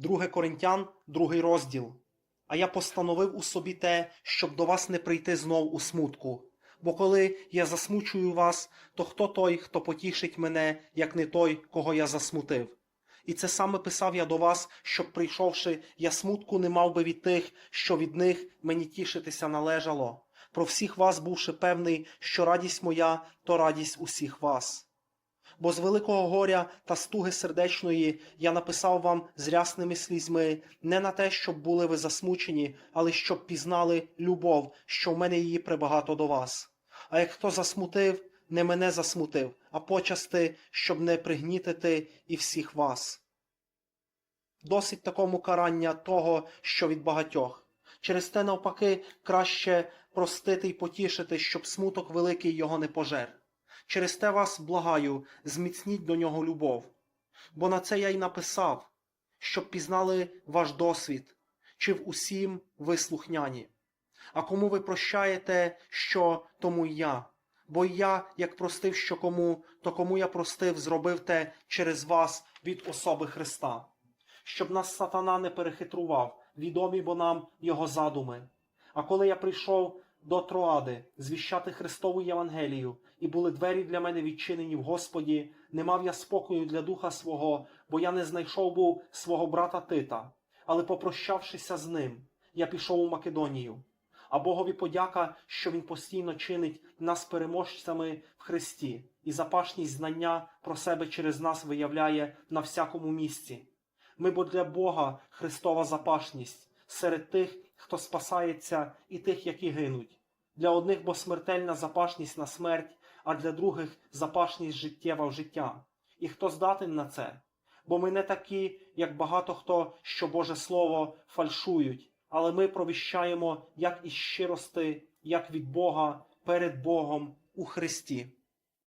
2 Коринтян, другий розділ. А я постановив у собі те, щоб до вас не прийти знов у смутку. Бо коли я засмучую вас, то хто той, хто потішить мене, як не той, кого я засмутив? І це саме писав я до вас, щоб, прийшовши, я смутку не мав би від тих, що від них мені тішитися належало. Про всіх вас бувши певний, що радість моя, то радість усіх вас. Бо з великого горя та стуги сердечної я написав вам з рясними слізьми не на те, щоб були ви засмучені, але щоб пізнали любов, що в мене її прибагато до вас. А як хто засмутив, не мене засмутив, а почасти, щоб не пригнітити і всіх вас. Досить такому карання того, що від багатьох. Через те, навпаки, краще простити й потішити, щоб смуток великий його не пожер. Через те вас благаю, зміцніть до нього любов. Бо на це я й написав, щоб пізнали ваш досвід, чи в усім ви слухняні. А кому ви прощаєте, що тому й я. Бо я, як простив що кому, то кому я простив, зробив те через вас від особи Христа, щоб нас сатана не перехитрував, відомі бо нам його задуми. А коли я прийшов до Троади звіщати Христову Євангелію, і були двері для мене відчинені в Господі, не мав я спокою для духа свого, бо я не знайшов був свого брата Тита, але попрощавшися з ним, я пішов у Македонію. А Богові подяка, що Він постійно чинить нас переможцями в Христі, і запашність знання про себе через нас виявляє на всякому місці. Ми бо для Бога Христова запашність серед тих, хто спасається, і тих, які гинуть. Для одних бо смертельна запашність на смерть, а для других запашність життєва в життя. І хто здатен на це? Бо ми не такі, як багато хто, що Боже Слово фальшують, але ми провіщаємо як із щирости, як від Бога перед Богом у Христі.